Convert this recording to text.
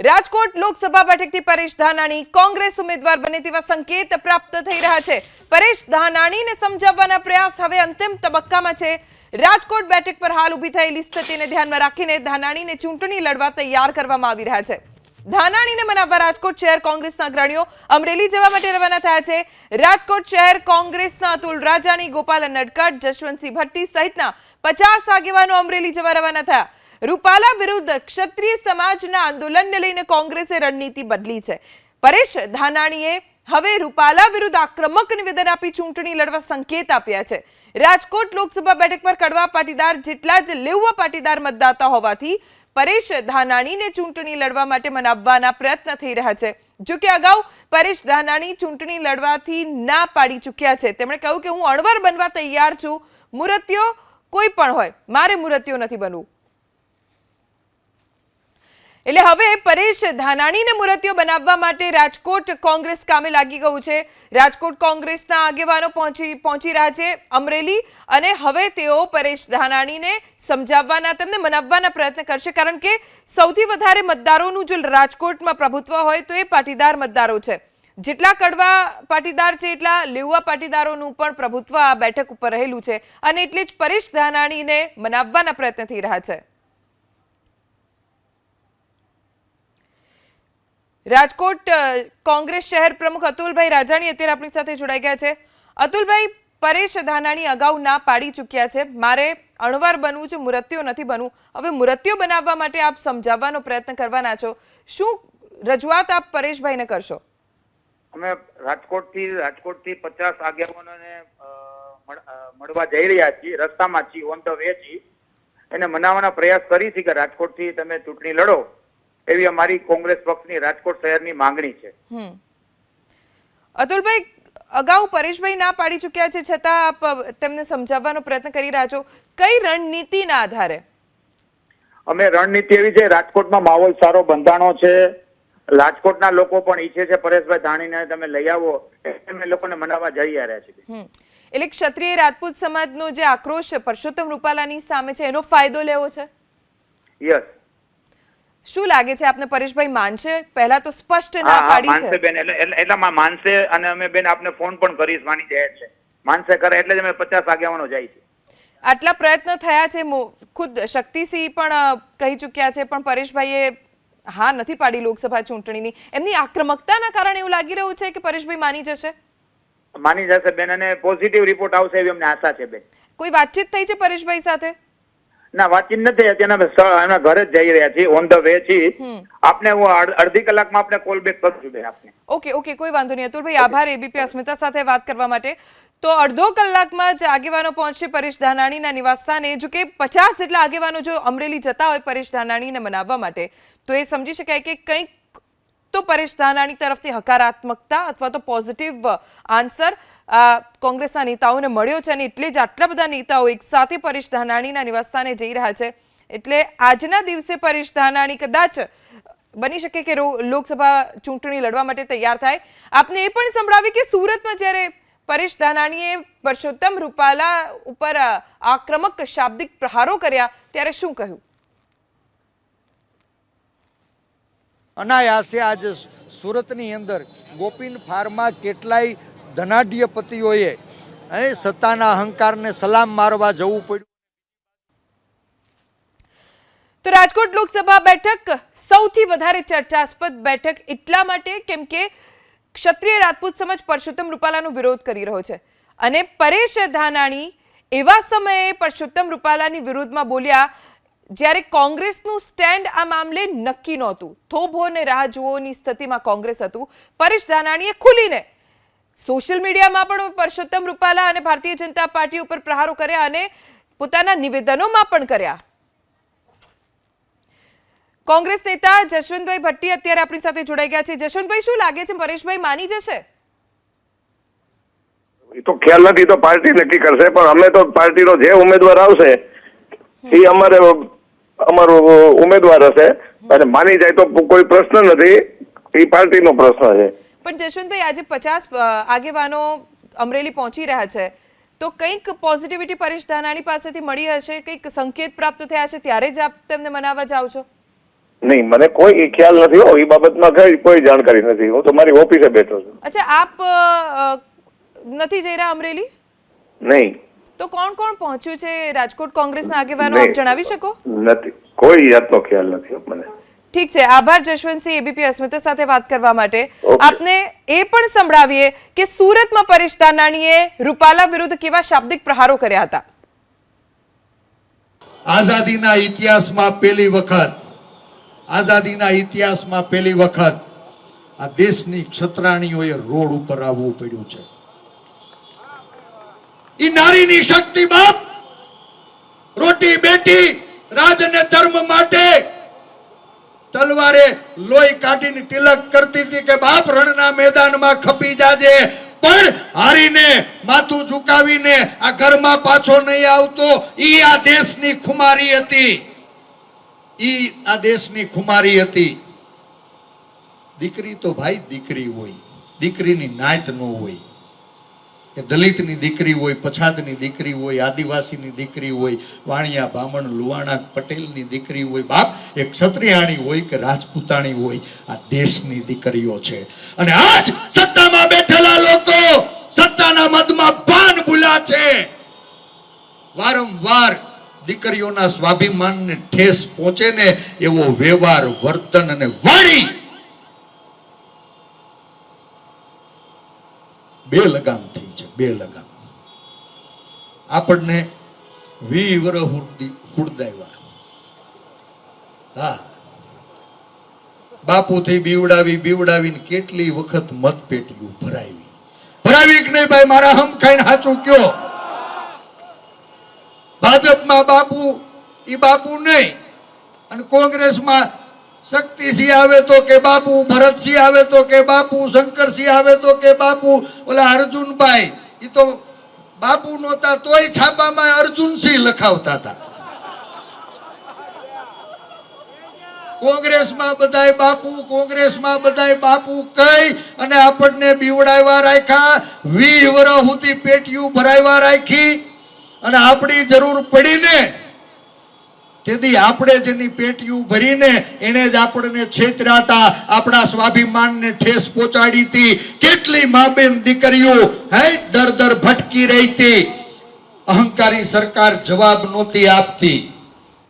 રાજકોટ લોકસભા બેઠકથી પરેશ ધાનાણી કોંગ્રેસ ઉમેદવાર બને તેવા સંકેત પ્રાપ્ત થઈ રહ્યા છે. પરેશ ધાનાણીને સમજાવવાના પ્રયાસ હવે અંતિમ તબક્કામાં છે. રાજકોટ બેઠક પર હાલ ઊભી થયેલી સ્થિતિને ધ્યાનમાં રાખીને ધાનાણીને ચૂંટણી લડવા તૈયાર કરવામાં આવી રહ્યા છે. ધાનાણીને મનાવવા રાજકોટ શહેર કોંગ્રેસના અગ્રણીઓ અમરેલી જવા માટે રવાના થયા છે. રાજકોટ શહેર કોંગ્રેસના અતુલ રાજાણી, ગોપાલ નડકટ જશવંતસિંહ ભટ્ટી સહિતના પચાસ આગેવાનો અમરેલી જવા રવાના થયા. રૂપાલા વિરુદ્ધ ક્ષત્રિય સમાજના આંદોલનને લઈને કોંગ્રેસે રણનીતિ બદલી છે. પરેશ ધાનાણીએ હવે રૂપાલા વિરુદ્ધ આક્રમક નિવેદન આપી ચૂંટણી લડવા સંકેત આપ્યા છે. રાજકોટ લોકસભા બેઠક પર કડવા પાટીદાર જેટલા જ લેવા પાટીદાર મતદાતા હોવાથી પરેશ ધાનાણીને ચૂંટણી લડવા માટે મનાવવાના પ્રયત્ન થઈ રહ્યા છે. જો કે અગાઉ પરેશ ધાનાણી ચૂંટણી લડવાથી ના પાડી ચૂક્યા છે. તેમણે કહ્યું કે હું અણવર બનવા તૈયાર છું. મૂર્તિઓ કોઈ પણ હોય, મારે મૂર્તિઓ નથી બનવું. એટલે હવે પરેશ ધાનાણીને મૂર્તિઓ બનાવવા માટે રાજકોટ કોંગ્રેસ કામે લાગી ગયું છે. રાજકોટ કોંગ્રેસના આગેવાનો પહોંચી પહોંચી રહ્યા છે અમરેલી અને હવે તેઓ પરેશ ધાનાણીને સમજાવવાના, તેમને મનાવવાના પ્રયત્ન કરશે. કારણ કે સૌથી વધારે મતદારોનું જો રાજકોટમાં પ્રભુત્વ હોય તો એ પાટીદાર મતદારો છે. જેટલા કડવા પાટીદાર છે, એટલા લેવા પાટીદારોનું પણ પ્રભુત્વ આ બેઠક ઉપર રહેલું છે. અને એટલે જ પરેશ ધાનાણીને મનાવવાના પ્રયત્ન થઈ રહ્યા છે. રાજકોટ કોંગ્રેસ શહેર પ્રમુખ અતુલભાઈ રાજાણી અત્યારે આપણી સાથે જોડાઈ ગયા છે. અતુલભાઈ, પરેશ ધાનાણી અગાઉ ના પાડી ચૂક્યા છે. મારે અણવાર બનવું છે મૃત્યુ નથી બનવું. હવે મૃત્યુ બનાવવા માટે આપ સમજાવવાનો પ્રયત્ન કરવાના છો. શું રજૂઆત આપ પરેશભાઈને કરશો? અમે રાજકોટથી રાજકોટથી પચાસ આગેવાનોને મળવા જઈ રહ્યા છીએ. રસ્તામાં છીએ ઓન ધ વે છીએ. એને મનાવવાના પ્રયાસ કરી છે કે રાજકોટથી તમે ચૂંટણી લડો. એવી અમારી કોંગ્રેસ પક્ષની રાજકોટ શહેરની માંગણી છે. અતુલભાઈ અગાઉ પરેશભાઈ ના પાડી ચૂક્યા છે છતાં આપ તેમને સમજાવવાનો પ્રયત્ન કરી રહ્યા છો. કઈ રણનીતિના આધારે? અમે રણનીતિ એવી છે રાજકોટમાં માહોલ સારો બંધાણો છે. રાજકોટના લોકો પણ ઈચ્છે છે પરેશભાઈ ધાણીને તમે લઈ આવો. અમે લોકોને મનાવવા જઈ રહ્યા છીએ એટલે ક્ષત્રિય રાજપૂત સમાજનો જે આક્રોશ છે પરસોત્તમ રૂપાલાની સામે છે એનો ફાયદો લેવો છે? યસ. શું લાગે છે આપને પરેશભાઈ માનશે પહેલા તો સ્પષ્ટ ના પાડી છે. બેન એટલે એટલે એટલામાં માનશે અને અમે બેન આપને ફોન પણ કરીશ માની જાય છે માનશે કરે એટલે જ અમે પચાસ આગેવાનો જાય છે. આટલા પ્રયત્નો થયા છે ખુદ શક્તિસિંહ પણ કહી ચૂક્યા છે પણ પરેશભાઈએ હા નથી પાડી લોકસભા ચૂંટણીની. એમની આક્રમકતાના કારણે એવું લાગી રહ્યું છે કે પરેશભાઈ માની જશે? માની જશે બેન અને પોઝિટિવ રિપોર્ટ આવશે એવી અમને આશા છે બેન. કોઈ વાતચીત થઈ છે પરેશભાઈ સાથે? ના વાંચી નથી અત્યારે અમે ઘરે જ જઈ રહ્યા છીએ ઓન ધ વે છીએ આપને હું અડધી કલાકમાં આપને કોલ બેક કરું છું બેન આપને. ઓકે ઓકે કોઈ વાંધો નહીં. અતુલભાઈ આભાર એબીપી અસ્મિતા સાથે વાત કરવા માટે. તો અડધો કલાકમાં જ આગેવાનો પહોંચશે પરેશ ધાનાણીના નિવાસસ્થાને જો કે પચાસ જેટલા આગેવાનો જો અમરેલી જતા હોય પરેશ ધાનાણીને મનાવવા માટે તો એ સમજી શકાય કે કંઈક તો પરેશ ધાનાણી તરફથી હકારાત્મકતા અથવા તો પોઝિટિવ આન્સર કોંગ્રેસના નેતાઓને મળ્યો છે અને એટલે જ આટલા બધા નેતાઓ એક સાથે પરેશ ધાનાણીના નિવાસસ્થાને જઈ રહ્યા છે. એટલે આજના દિવસે પરેશ ધાનાણી કદાચ બની શકે કે લોકસભા ચૂંટણી લડવા માટે તૈયાર થાય. આપને એ પણ સંભળાવી કે સુરતમાં જ્યારે પરેશ ધાનાણીએ પરસોત્તમ રૂપાલા ઉપર આક્રમક શાબ્દિક પ્રહારો કર્યા, ત્યારે શું કહ્યું? અનાયાસે આજે સુરતની અંદર ગોપીન ફાર્મા કેટલાય ધનાઢ્યપતિઓએ એ સત્તાના અહંકારને સલામ મારવા જવું પડ્યું. તો રાજકોટ લોકસભા બેઠક સૌથી વધારે ચર્ચાસ્પદ બેઠક એટલા માટે કેમ કે ક્ષત્રિય રાજપૂત સમાજ પરસોત્તમ રૂપાલાનો વિરોધ કરી રહ્યો છે. અને પરેશ ધાનાણી એવા સમયે પરસોત્તમ રૂપાલાની વિરુદ્ધમાં બોલ્યા જ્યારે કોંગ્રેસનું સ્ટેન્ડ આ મામલે નક્કી નહોતું. થોભો ને રાહ જુઓની સ્થિતિમાં કોંગ્રેસ હતું. પરેશ ધાનાણીએ ખુલીને સોશિયલ મીડિયામાં પણ પરસોત્તમ રૂપાલા અને ભારતીય જનતા પાર્ટી ઉપર પ્રહારો કર્યા અને પોતાના નિવેદનોમાં પણ કર્યા. કોંગ્રેસ નેતા જશવંતભાઈ ભટ્ટી અત્યારે આપણી સાથે જોડાઈ ગયા છે. જશવંતભાઈ શું લાગે છે? પરેશભાઈ માની જશે? તો ખ્યાલ નથી તો પાર્ટી નક્કી કરશે, પણ અમે તો પાર્ટીનો જે ઉમેદવાર આવશે, એ અમારે, અમારો ઉમેદવાર હશે. અને માની જાય તો કોઈ પ્રશ્ન નથી, એ પાર્ટીનો પ્રશ્ન છે. પણ જશવંતભાઈ આજે પચાસ આગેવાનો અમરેલી પહોંચી રહ્યા છે. તો કંઈક પોઝિટિવિટી પરેશ ધાનાણી પાસેથી મળી હશે કંઈક સંકેત પ્રાપ્ત થયા છે ત્યારે જ આપ તેમને મનાવવા જાઓ છો? નહીં મને કોઈ ખ્યાલ નથી હો એ બાબતમાં કઈ કોઈ જાણકારી નથી. હું તો મારી ઓફિસે બેઠો છું. અચ્છા આપ નથી જઈ રહ્યા અમરેલી? નહીં. તો કોણ કોણ પહોંચ્યું છે? રાજકોટ કોંગ્રેસના આગેવાનો આપ જણાવી શકો? નથી. કોઈ જાતનો ખ્યાલ નથી મને. ઠીક છે. આભાર જશવંતસિંહ એબીપી અસ્મિતા સાથે વાત કરવા માટે. આપને એ પણ સંભળાવીએ કે સુરતમાં પરેશ દાનાણીએ રૂપાલા વિરુદ્ધ કેવા શાબ્દિક પ્રહારો કર્યા હતા? આઝાદીના ઇતિહાસમાં પહેલી વખત આઝાદીના ઇતિહાસમાં પહેલી વખત આ દેશની ક્ષત્રાણીઓએ રોડ ઉપર આવવું પડ્યું છે. ઈ નારીની શક્તિ બાપ રોટી બેટી રાજ અને ધર્મ માટે તલવારે લોહી કાઢીને તિલક કરતી હતી કે બાપ રણના મેદાનમાં ખપી જાજે. પણ હારીને માથું ઝુકાવીને આ ઘરમાં પાછો નહીં આવતો. ઈ આ દેશની ખુમારી હતી. ઈ આ દેશની ખુમારી હતી. દીકરી તો ભાઈ દીકરી હોય. દીકરીની નાત ન હોય. કે દલિતની દીકરી હોય, પછાતની દીકરી હોય, આદિવાસીની દીકરી હોય, વાણિયા બામણ લુવાણા, પટેલની દીકરી હોય, બાપ એ ક્ષત્રિયાણી હોય કે રાજપૂતાણી હોય, આ દેશની દીકરીઓ છે. અને આજ સત્તામાં બેઠેલા લોકો સત્તાના મદમાં પાન ભૂલા છે. વારંવાર દીકરીઓના સ્વાભિમાનને ઠેસ પહોંચે ને એવો વ્યવહાર, વર્તન અને વાણી બે લગામ થઈ છે, બે લગામ. આપણને વી વર હા. બાપુથી બીવડાવી, બીવડાવીને કેટલી વખત મતપેટીઓ ભરાવી. ભરાવી કે નહીં ભાઈ, મારા હમ ખાઈને સાચું કયો? ભાજપમાં બાપુ એ બાપુ નહીં. અને કોંગ્રેસમાં શક્તિસિંહ આવે તો કે બાપુ, ભરતસિંહ આવે તો કે બાપુ, શંકરસિંહ આવે તો કે બાપુ. ઓલા અર્જુનભાઈ એ તો બાપુ નહોતા તોય છાપામાં અર્જુનસિંહ લખાવતા હતા. કોંગ્રેસમાં બધાય બાપુ, કોંગ્રેસમાં બધાય બાપુ કઈ અને આપણને બીવડાવ્યા રાખ્યા. વી વરહ સુધી પેટીયું ભરાવ્યા રાખી અને આપણી જરૂર પડીને તેથી આપણે જેની પેટીયું ભરીને એને જ આપણને છેતરાતા, આપણા સ્વાભિમાનને ઠેસ પહોંચાડી હતી. કેટલી મા બેન દીકરીઓ, હે, દર દર ભટકી રહી હતી. અહંકારી સરકાર જવાબ નહોતી આપતી.